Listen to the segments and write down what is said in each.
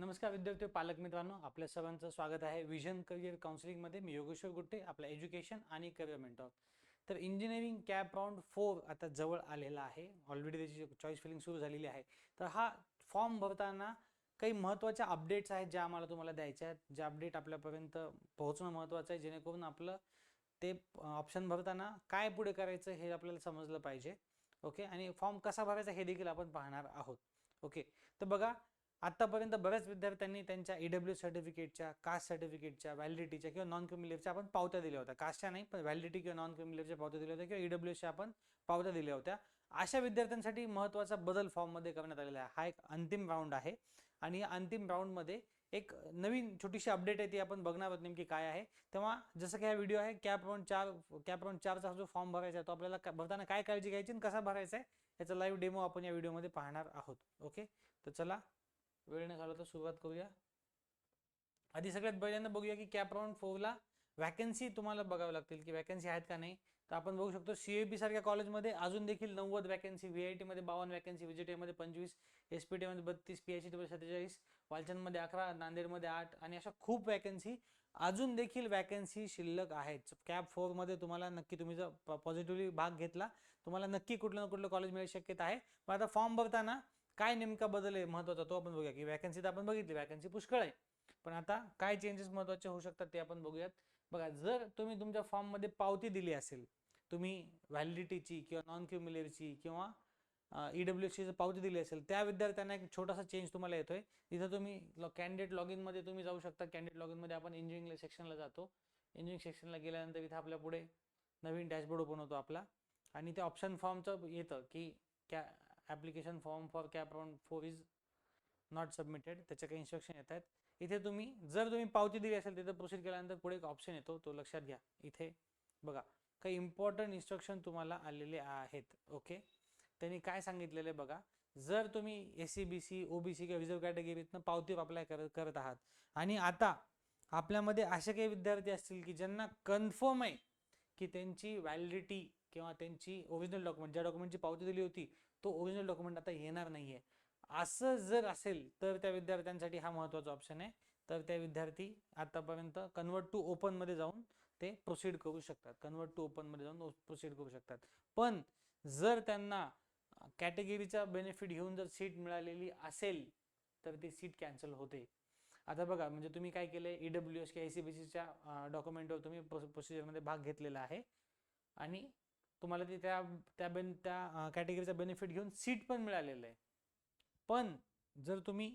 नमस्कार विद्यार्थी पालक मित्रांनो आपल्या सर्वांचं स्वागत आहे. विजन करिअर काउन्सिलिंगमध्ये मी योगेश्वर गुट्टे आपला एज्युकेशन आणि करिअर मेंटॉर तर इंजिनिअरिंग कॅप राऊंड फोर आता जवळ आलेला आहे. ऑलरेडी त्याची चॉईस फिलिंग सुरू झालेली आहे. तर हा फॉर्म भरताना काही महत्त्वाच्या अपडेट्स आहेत ज्या आम्हाला तुम्हाला द्यायच्या आहेत. ज्या अपडेट आपल्यापर्यंत पोहोचणं महत्त्वाचं आहे जेणेकरून आपलं ते ऑप्शन भरताना काय पुढे करायचं हे आपल्याला समजलं पाहिजे. ओके आणि फॉर्म कसा भरायचा हे देखील आपण पाहणार आहोत. ओके तर बघा आत्तापर्यंत बऱ्याच विद्यार्थ्यांनी त्यांच्या ई डब्ल्यू सर्टिफिकेटच्या कास्ट सर्टिफिकेटच्या व्हॅलिडिटीच्या किंवा नॉन क्रिमिलियरच्या आपण पावत्या दिल्या होत्या. कास्टच्या नाही पण व्हॅलिडिटी किंवा नॉन क्रिमिलियरच्या पावत्या दिल्या होत्या किंवा ई डब्ल्यूच्या आपण पावत्या दिल्या होत्या. अशा विद्यार्थ्यांसाठी महत्त्वाचा बदल फॉर्ममध्ये करण्यात आलेला आहे. हा एक अंतिम राऊंड आहे. आणि या अंतिम राऊंडमध्ये एक नवीन छोटीशी अपडेट आहे ती आपण बघणार आहोत नेमकी काय आहे. तेव्हा जसं की हा व्हिडिओ आहे कॅप राऊंड चार कॅप राऊंड चारचा जो फॉर्म भरायचा आहे तो आपल्याला भरताना काय काळजी घ्यायची आणि कसा भरायचा आहे याचा लाईव्ह डेमो आपण या व्हिडिओमध्ये पाहणार आहोत. ओके तर चला वेळ न घालवता सुरुवात करूया. आधी सगळ्यात पहिल्यांदा बघूया की कॅप राऊंड फोरला व्हॅकन्सी तुम्हाला बघावं लागतील की वॅकन्सी आहेत का नाही. तर आपण बघू शकतो सीएबी सारख्या कॉलेजमध्ये अजून देखील नव्वद व्हॅकन्सी व्हीआयटीमध्ये बावन्न व्हॅकन्सी व्हीजीटी मध्ये पंचवीस एस पी मध्ये बत्तीस पी एच मध्ये सत्तेचाळीस वालचंदमध्ये अकरा नांदेडमध्ये आठ आणि अशा खूप वॅकन्सी अजून देखील वॅकन्सी शिल्लक आहेत. कॅब फोरमध्ये तुम्हाला नक्की तुम्ही जर पॉझिटिव्हली भाग घेतला तुम्हाला नक्की कुठलं ना कुठलं कॉलेज मिळायची शक्यता आहे. पण आता फॉर्म भरताना काय नेमका बदल आहे महत्त्वाचा तो आपण बघूया. की वॅकन्सी तर आपण बघितली वॅकन्सी पुष्कळ आहे. पण आता काय चेंजेस महत्त्वाचे होऊ शकतात ते आपण बघूयात. बघा जर तुम्ही तुमच्या फॉर्ममध्ये पावती दिली असेल तुम्ही व्हॅलिडिटीची किंवा नॉन क्युमिलियरची किंवा ई डब्ल्यू सीची पावती दिली असेल त्या विद्यार्थ्यांना एक छोटासा चेंज तुम्हाला येतोय. तिथं तुम्ही कॅन्डिडेट लॉग इनमध्ये तुम्ही जाऊ शकता. कॅन्डिडेट लॉग इनमध्ये आपण इंजिनिअरिंग सेक्शनला जातो. इंजिनिअरिंग सेक्शनला गेल्यानंतर इथं आपल्या पुढे नवीन डॅशबोर्ड ओपन होतो आपला. आणि ते ऑप्शन फॉर्मचं येतं की कॅ application form for CAP round four is not submitted त्याचे काही इन्स्ट्रक्शन येत आहेत. इथे तुम्ही जर तुम्ही पावती दिली असेल तिथं प्रोसीड केल्यानंतर पुढे एक ऑप्शन येतो तो लक्षात घ्या. इथे बघा काही इम्पॉर्टंट इन्स्ट्रक्शन तुम्हाला आलेले आहेत ओके त्यांनी काय सांगितलेलं आहे बघा जर तुम्ही S C B C OBC किंवा रिझर्व्ह कॅटेगरीतनं पावती अप्लाय करत करत आहात आणि आता आपल्यामध्ये असे काही विद्यार्थी असतील की ज्यांना कन्फर्म आहे की त्यांची व्हॅलिडिटी किंवा त्यांची ओरिजिनल डॉक्युमेंट ज्या डॉक्युमेंटची पावती दिली होती तो ओरिजिनल डॉक्युमेंट आता येणार नाही आहे असं जर असेल तर त्या विद्यार्थ्यांसाठी हा महत्त्वाचा ऑप्शन आहे. तर त्या विद्यार्थी आतापर्यंत कन्वर्ट टू ओपनमध्ये जाऊन ते प्रोसीड करू शकतात. कन्वर्ट टू ओपनमध्ये जाऊन प्रोसीड करू शकतात. पण जर त्यांना कॅटेगरीचा बेनिफिट घेऊन जर सीट मिळालेली असेल तर ती सीट कॅन्सल होते. आता बघा म्हणजे तुम्ही काय केलं ई डब्ल्यू एस किंवा एसीबीसीच्या डॉक्युमेंटवर तुम्ही प्रोसिजरमध्ये भाग घेतलेला आहे. आणि तुम्हाला ते त्या त्या बेन त्या कॅटेगरीचा बेनिफिट घेऊन सीट पण मिळालेलं आहे. पण जर तुम्ही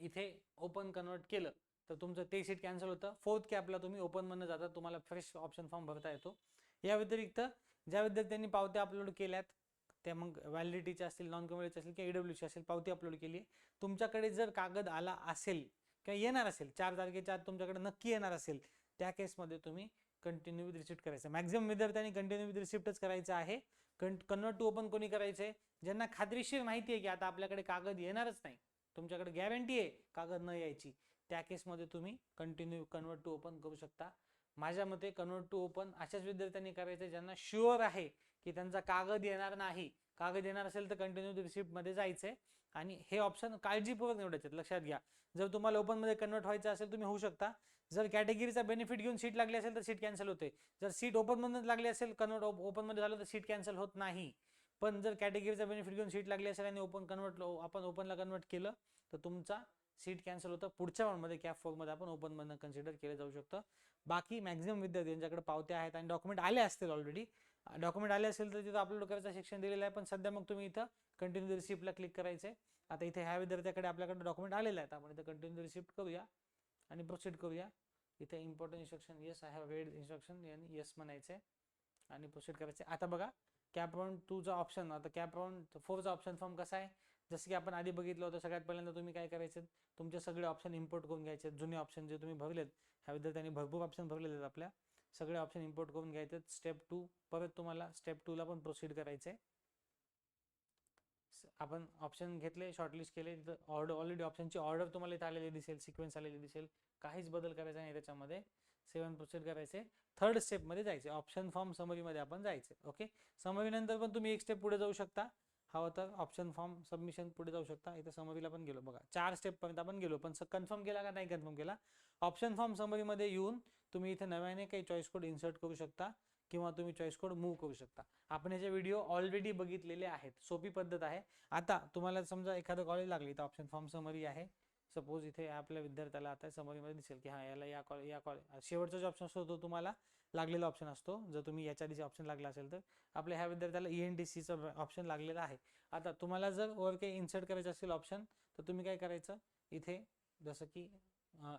इथे ओपन कन्वर्ट केलं तर तुमचं ते सीट कॅन्सल होतं. फोर्थ कॅपला तुम्ही ओपनमधनं जाता तुम्हाला फ्रेश ऑप्शन फॉर्म भरता येतो. या व्यतिरिक्त ज्या विद्यार्थ्यांनी पावत्या अपलोड केल्यात त्या मग व्हॅलिडिटीच्या असतील नॉन कम्युनिटीच्या असतील किंवा ईडब्ल्यूची असेल पावती अपलोड केली आहे. तुमच्याकडे जर कागद आला असेल किंवा येणार असेल चार तारखेच्या आत तुमच्याकडे नक्की येणार असेल त्या केसमध्ये तुम्ही कंटिन्यू विथ रिसिप्ट करायचं. मॅक्झिमम विद्यार्थ्यांनी कंटिन्यू विथ रिसिप्टच करायचं आहे. कन्वर्ट टू ओपन कोणी करायचं आहे ज्यांना खात्रीशीर माहिती आहे की आता आपल्याकडे कागद येणारच नाही. तुमच्याकडे गॅरंटी आहे कागद न यायची. त्या केसमध्ये तुम्ही कंटिन्यू कन्वर्ट टू ओपन करू शकता. माझ्या मते कन्वर्ट टू ओपन अशाच विद्यार्थ्यांनी करायचं ज्यांना शुअर आहे की त्यांचा कागद येणार नाही. कागद येणार असेल तर कंटिन्यू रिसिप्टमध्ये जायचं आहे आणि हे ऑप्शन काळजीपूर्वक निवडायचे लक्षात घ्या. जर तुम्हाला ओपनमध्ये कन्वर्ट व्हायचं असेल तुम्ही होऊ शकता. जर कॅटेगरीचा बेनिफिट घेऊन सीट लागली असेल तर सीट कॅन्सल होते. जर सीट ओपनमधूनच लागली असेल कन्वर्ट ओपनमध्ये झालं तर सीट कॅन्सल होत नाही. पण जर कॅटेगरीचा बेनिफिट घेऊन सीट लागली असेल आणि ओपन कन्वर्ट आपण ओपनला कन्वर्ट केलं तर तुमचा सीट कॅन्सल होतं. पुढच्या राऊंडमध्ये कॅप फोरमध्ये आपण ओपनमधनं कन्सिडर केलं जाऊ शकतं. बाकी मॅक्झिमम विद्यार्थी यांच्याकडे पावत्या आहेत आणि डॉक्युमेंट आले असतील ऑलरेडी डॉक्युमेंट आले असेल तर तिथं अपलोड करायचं सेक्शन दिलेलं आहे. पण सध्या मग तुम्ही इथं कंटिन्यू रिसिप्टला क्लिक करायचंय. आता इथे ह्या विद्यार्थ्याकडे आपल्याकडे डॉक्युमेंट आलेले आहेत आपण इथं कंटिन्यू रिसिप्ट करूया आणि प्रोसीड करूया. इथे important instruction yes I have read instruction यांनी येस म्हणायचे आणि प्रोसीड करायचे आता बघा कॅप राऊंड टूचा ऑप्शन आता कॅप राऊंड फोरचा ऑप्शन फॉर्म कसा आहे? जसं की आपण आधी बघितलं होतं सगळ्यात पहिल्यांदा तुम्ही काय करायचे तुमचे सगळे ऑप्शन इम्पोर्ट करून घ्यायचे जुने ऑप्शन जे तुम्ही भरलेत ह्या विद्यार्थ्यांनी भरपूर ऑप्शन भरलेले आहेत आपल्या. सगळे ऑप्शन इम्पोर्ट करून घ्यायचे. स्टेप टू परत तुम्हाला स्टेप टूला पण प्रोसीड करायचे आपण ऑप्शन घेतले शॉर्टलिस्ट केले ऑर्डर ऑलरेडी ऑप्शनची ऑर्डर तुम्हाला इथे आलेली दिसेल सिक्वेन्स आलेली दिसेल. काहीच बदल करायचा नाही त्याच्यामध्ये. सेवन प्रोसीड करायचे. थर्ड स्टेपमध्ये जायचे. ऑप्शन फॉर्म समरीमध्ये आपण जायचे. ओके समरीनंतर पण तुम्ही एक स्टेप पुढे जाऊ शकता. हवं तर ऑप्शन फॉर्म सबमिशन पुढे जाऊ शकता. इथे समरीला पण गेलो. बघा चार स्टेपपर्यंत आपण गेलो. पण कन्फर्म केला का नाही कन्फर्म केला? ऑप्शन फॉर्म समरीमध्ये येऊन तुम्ही इथे नव्याने काही चॉईस कोड इन्सर्ट करू शकता किंवा तुम्ही चॉईस कोड मूव्ह करू शकता. आपण याचे व्हिडिओ ऑलरेडी बघितलेले आहेत. सोपी पद्धत आहे. आता तुम्हाला समजा एखादं कॉलेज लागली तर ऑप्शन फॉर्म समरी आहे. सपोज इथे आपल्या विद्यार्थ्याला आता समरीमध्ये दिसेल की हा याला या कॉलेज या कॉलेज शेवटचा जो ऑप्शन असतो तो तुम्हाला लागलेला ऑप्शन असतो. जर तुम्ही याच्या आधीचा ऑप्शन लागला असेल तर आपल्या ह्या विद्यार्थ्याला ई एन डी सीचा ऑप्शन लागलेला आहे. आता तुम्हाला जर वर काही इन्सर्ट करायचं असेल ऑप्शन तर तुम्ही काय करायचं? इथे जसं की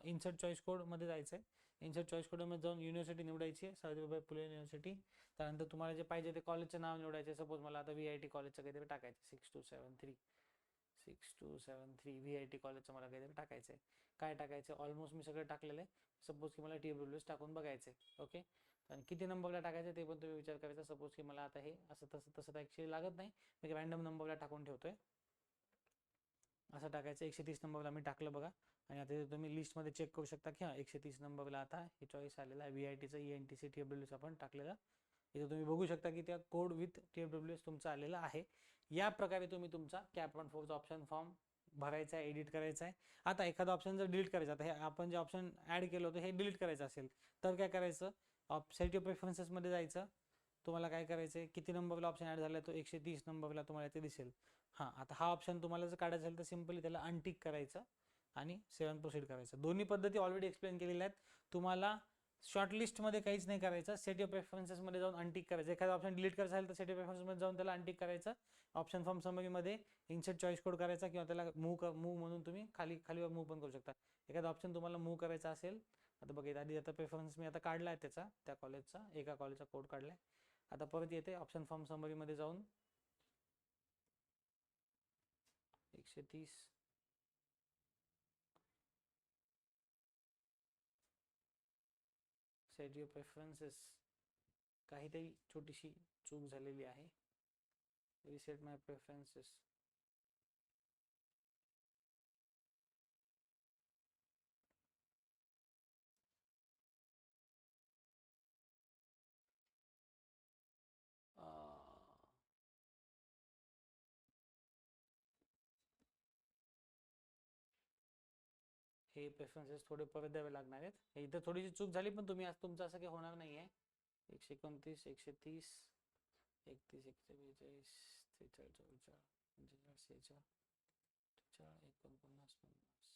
इन्सर्ट चॉईस कोडमध्ये जायचं आहे इन्सर्ट चॉईस कोडमध्ये जाऊन युनिव्हर्सिटी निवडायची आहे सावित्रीबाई फुले युनिव्हर्सिटी त्यानंतर तुम्हाला जे पाहिजे ते कॉलेजचं नाव निवडायचे सपोज मला आता व्ही आय टी कॉलेजचं काहीतरी टाकायचं six two seven three six two seven three V I T कॉलेजचं मला काहीतरी टाकायचं आहे. काय टाकायचं ऑलमोस्ट मी सगळं टाकलेलं आहे. सपोज की मला टी डब्ल्यू एस टाकून बघायचं आहे. ओके आणि किती नंबरला टाकायचं ते पण तुम्ही विचार करायचा. सपोज की मला आता हे असं तसं तसं तर ॲक्च्युली लागत नाही. मी रँडम नंबरला टाकून ठेवतोय. असं टाकायचं. एकशे तीस नंबरला मी टाकलं बघा. आणि आता इथे तुम्ही लिस्टमध्ये चेक करू शकता की हा एकशे तीस नंबरला आता हे चॉईस आलेला आहे. व्ही आय टीचं E N T C T W S आपण टाकलेलं. इथे तुम्ही बघू शकता की त्या code with T W S तुमचा आलेला आहे. या प्रकारे तुम्ही तुमचा कॅप वन फोरचा ऑप्शन फॉर्म भरायचा आहे एडिट करायचा आहे. आता एखादा ऑप्शन जर डिलीट करायचा आता हे आपण जे ऑप्शन ॲड केलं होतं हे डिलीट करायचं असेल तर काय करायचं? ऑप सेट ऑफ प्रेफरन्सेसमध्ये जायचं. तुम्हाला काय करायचं आहे किती नंबरला ऑप्शन ॲड झाला तो एकशे तीस नंबरला तुम्हाला ते दिसेल. हां आता हा ऑप्शन तुम्हाला जर काढायचा असेल तर सिम्पली त्याला अनटिक करायचं आणि सेवन प्रोसीड करायचं. दोन्ही पद्धती ऑलरेडी एक्सप्लेन केलेल्या आहेत. तुम्हाला शॉर्टलिस्टमध्ये काहीच नाही करायचं. सेट ऑफ प्रेफरन्सेसमध्ये जाऊन अनटिक करायचं. एखादा ऑप्शन डिलीट करायचं असेल तर सेट ऑफ प्रेफरन्समध्ये जाऊन त्याला अनटिक करायचं. ऑप्शन फॉर्म समरीमध्ये इन्सर्ट चॉईस कोड करायचा किंवा त्याला मूव मूव म्हणून तुम्ही खाली खालीवर मूव पण करू शकता. एखादा ऑप्शन तुम्हाला मूव करायचा असेल आता बघा आधी आता प्रेफरन्स मी आता काढला आहे त्याचा त्या कॉलेजचा एका कॉलेजचा कोड काढला आहे आता परत येते ऑप्शन फॉर्म समरीमध्ये जाऊन एकशे तीस. सेट युअर प्रेफरन्सेस काहीतरी छोटीशी चूक झालेली आहे. रिसेट माय प्रेफरन्सेस हे प्रेफरन्सेस थोडे परत द्यावे लागणार आहेत इथं थोडीशी चूक झाली पण तुम्ही आज तुमचं असं काही होणार नाही आहे एकशे एकोणतीस एकशे तीस एकतीस एकशे बेचाळीस त्रेचाळीस चव्वेचाळीस पंचेचाळीस सेहेचाळीस एकोणपन्नास पन्नास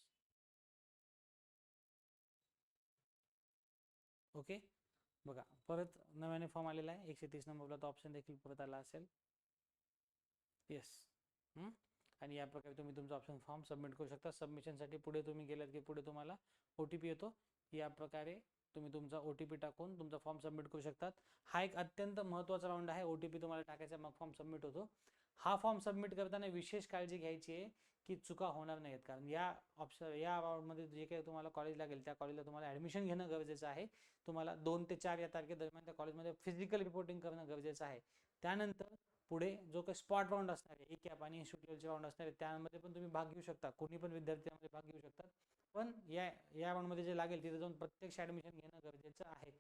ओके बघा परत नव्याने फॉर्म आलेला आहे एकशे तीस नंबरला तो ऑप्शन देखील परत आला असेल येस आणि या प्रकारे तुम्ही तुमचा ऑप्शन फॉर्म सबमिट करू शकता. सबमिशनसाठी पुढे तुम्ही गेलात की पुढे तुम्हाला ओ टी पी येतो. या प्रकारे तुम्ही तुमचा ओ टी पी टाकून तुमचा फॉर्म सबमिट करू शकतात. हा एक अत्यंत महत्त्वाचा राऊंड आहे. ओ टी पी तुम्हाला टाकायचा मग फॉर्म सबमिट होतो. हा फॉर्म सबमिट करताना विशेष काळजी घ्यायची आहे की चुका होणार नाहीत. कारण या ऑप्शन या राऊंडमध्ये जे काही तुम्हाला कॉलेज लागेल त्या कॉलेजला तुम्हाला ॲडमिशन घेणं गरजेचं आहे. तुम्हाला दोन ते चार या तारखेदरम्यान त्या कॉलेजमध्ये फिजिकल रिपोर्टिंग करणं गरजेचं आहे. त्यानंतर पुढे जो काही स्पॉट राऊंड असणार आहे एक कॅप आणि इन्स्टिट्यूटचे राऊंड असणार आहे त्यामध्ये पण तुम्ही भाग घेऊ शकता. कोणी पण विद्यार्थ्यांमध्ये भाग घेऊ शकतात. पण या या राऊंडमध्ये जे लागेल तिथे जाऊन प्रत्यक्ष ॲडमिशन घेणं गरजेचं आहे.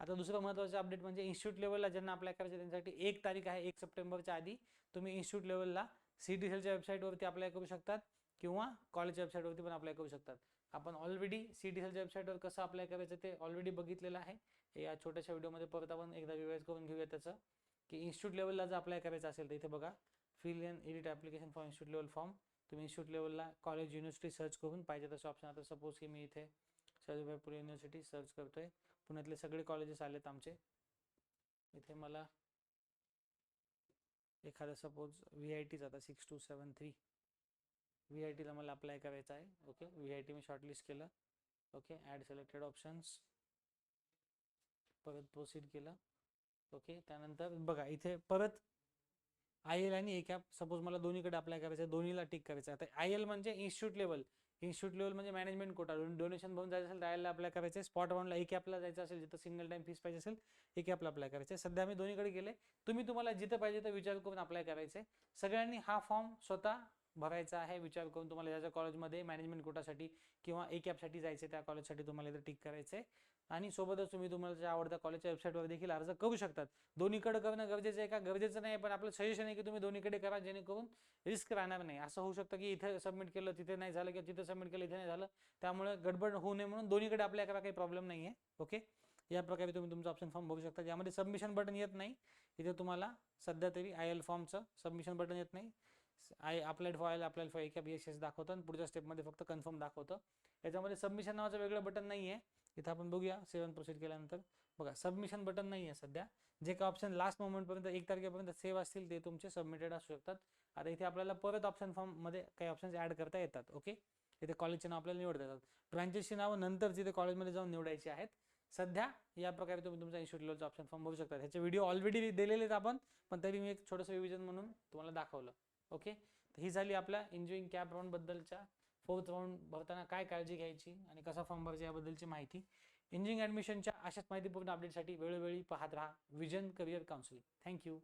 आता दुसरं महत्त्वाचं अपडेट म्हणजे इन्स्टिट्यूट लेवलला ज्यांना अप्लाय करायचं त्यांच्यासाठी एक तारीख आहे एक सप्टेंबरच्या आधी तुम्ही इन्स्टिट्यूट लेवलला सी डी सेलच्या वेबसाईटवरती अप्लाय करू शकतात किंवा कॉलेजच्या वेबसाईटवरती पण अप्लाय करू शकतात. आपण ऑलरेडी सी डी सेलच्या वेबसाईटवर कसं अप्लाय करायचं ते ऑलरेडी बघितलेलं आहे. या छोट्याशा व्हिडिओमध्ये परत आपण एकदा रिवाईज करून घेऊया त्याचं. की इन्स्टिट्यूट लेवलला जर अप्लाय करायचं असेल तर इथे बघा fill and edit application for institute level form तुम्ही इन्स्टिट्यूट लेवलला कॉलेज युनिव्हर्सिटी सर्च करून पाहिजे तसं ऑप्शन आता सपोज की मी इथे सावित्रीबाई फुले युनिव्हर्सिटी सर्च करतोय. पुण्यातले सगळे कॉलेजेस आलेत आमचे. इथे मला एखादा सपोज व्ही आय टीच आता six two seven three V I टीला मला अप्लाय करायचं आहे. ओके व्ही आय टी मी शॉर्टलिस्ट केलं. ओके ॲड सिलेक्टेड ऑप्शन्स परत प्रोसीड केलं. ओके? त्यानंतर बघा इथे परत आय एल आणि ए कॅप सपोज मला दोन्हीकडे अप्लाय करायचं दोन्हीला टिक करायचं आहे. आता आय एल म्हणजे इन्स्टिट्यूट लेवल इन्स्टिट्यूट लेवल म्हणजे मॅनेजमेंट कोटा डोनेशन भरून जायचं असेल तर आयला अप्लाय करायचं आहे. स्पॉट वनला ए कॅपला जायचं असेल जिथं सिंगल टाइम फीस पाहिजे असेल ए कॅपला अप्लाय करायचं सध्या मी दोन्हीकडे गेले तुम्ही तुम्हाला जिथं पाहिजे तर विचार करून अप्लाय करायचं सगळ्यांनी हा फॉर्म स्वतः भरायचा आहे. विचार करून तुम्हाला ज्याच्या कॉलेजमध्ये मॅनेजमेंट कोटासाठी किंवा ए कॅपसाठी जायचं त्या कॉलेजसाठी तुम्हाला इथं टिक करायचं आहे. आणि सोबतच तुम्ही तुम्हाला आवडत्या कॉलेजच्या वेबसाईटवर देखील अर्ज करू शकतात. दोन्हीकडे करणं गरजेचं आहे का? गरजेचं नाही पण आपलं सजेशन आहे की तुम्ही दोन्हीकडे करा जेणेकरून रिस्क राहणार नाही. असं होऊ शकतं की इथे सबमिट केलं तिथे नाही झालं किंवा तिथे सबमिट केलं इथे नाही झालं. त्यामुळे गडबड होऊ नये म्हणून दोन्हीकडे आपल्या करा काही प्रॉब्लेम नाही आहे ओके या प्रकारे तुम्ही तुमचा ऑप्शन फॉर्म भरू शकता. ज्यामध्ये सबमिशन बटन येत नाही. इथे तुम्हाला सध्या तरी आय एल फॉर्मचं सबमिशन बटन येत नाही. I applied for I applied for एका बी एस एस दाखवतं. आणि पुढच्या स्टेपमध्ये फक्त कन्फर्म दाखवतं. याच्यामध्ये सबमिशन नावाचं वेगळं बटन नाही आहे इथं आपण बघूया सेवन प्रोसीड केल्यानंतर. बघा सबमिशन बटन नाही आहे सध्या. जे काही ऑप्शन लास्ट मोमेंटपर्यंत एक तारखेपर्यंत सेव्ह असतील ते तुमचे सबमिटेड असू शकतात. आता इथे आपल्याला परत ऑप्शन फॉर्ममध्ये काही ऑप्शन्स ॲड करता येतात ओके इथे कॉलेजचे नाव आपल्याला निवडता येतात. ब्रांचेसची नावं नंतर जिथे कॉलेजमध्ये जाऊन निवडायची आहेत. सध्या या प्रकारे तुम्ही तुमचा इन्स्टिट्यूट लेवलचा ऑप्शन फॉर्म भरू शकता. ह्याचे व्हिडिओ ऑलरेडी दिलेले आहेत आपण पण तरी मी एक छोटंसं रिव्हिजन म्हणून तुम्हाला दाखवलं ओके तर ही झाली आपल्या इंजिनिअरिंग कॅप राऊंडबद्दलच्या फोर्थ राऊंड भरताना काय काळजी घ्यायची आणि कसा फॉर्म भरायचा याबद्दलची माहिती इंजिनिअरिंग ॲडमिशनच्या अशाच माहितीपूर्ण अपडेटसाठी वेळोवेळी पाहत राहा विजन करिअर काउन्सिलिंग. थँक्यू